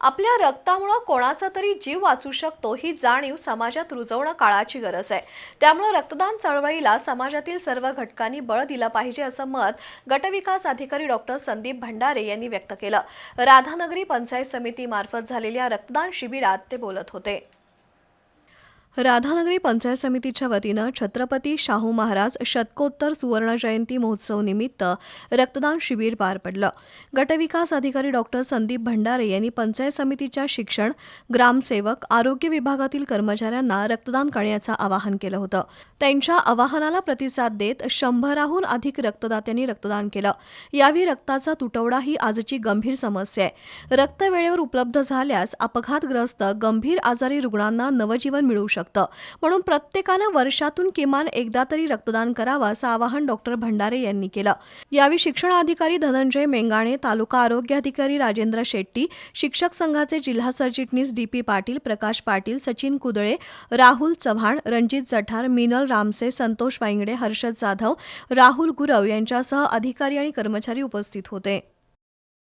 आपल्या रक्तामुळं कोणाचा तरी जीव वाचू शकतो ही जाणीव समाजात रुजवणं काळाची गरज आहे. त्यामुळं रक्तदान चळवळीला समाजातील सर्व घटकांनी बळ दिलं पाहिजे असं मत गटविकास अधिकारी डॉक्टर संदीप भंडारे यांनी व्यक्त केलं. राधानगरी पंचायत समितीमार्फत झालेल्या रक्तदान शिबिरात ते बोलत होते. राधानगरी पंचायत समितीच्या वतीनं छत्रपती शाहू महाराज शतकोत्तर सुवर्ण जयंती महोत्सव निमित्त रक्तदान शिबिर पार पडलं. गटविकास अधिकारी डॉक्टर संदीप भंडारे यांनी पंचायत समितीच्या शिक्षण ग्रामसेवक आरोग्य विभागातील कर्मचाऱ्यांना रक्तदान करण्याचं आवाहन केलं होतं. त्यांच्या आवाहनाला प्रतिसाद देत शंभराहून अधिक रक्तदात्यांनी रक्तदान केलं. यावेळी रक्ताचा तुटवडा ही आजची गंभीर समस्या आहे. रक्त वेळेवर उपलब्ध झाल्यास अपघातग्रस्त गंभीर आजारी रुग्णांना नवजीवन मिळू शकतं. म्हणून प्रत्येकानं वर्षातून किमान एकदा तरी रक्तदान करावं असं आवाहन डॉक्टर भंडारे यांनी केलं. यावेळी शिक्षणाधिकारी धनंजय मेंगाणे तालुका आरोग्य अधिकारी राजेंद्र शेट्टी शिक्षक संघाचे जिल्हा सरचिटणीस डी पी पाटील प्रकाश पाटील सचिन कुदळे राहुल चव्हाण रणजित जठार मिनल रामसे संतोष वांगडे हर्षद जाधव राहुल गुरव यांच्यासह अधिकारी आणि कर्मचारी उपस्थित होते.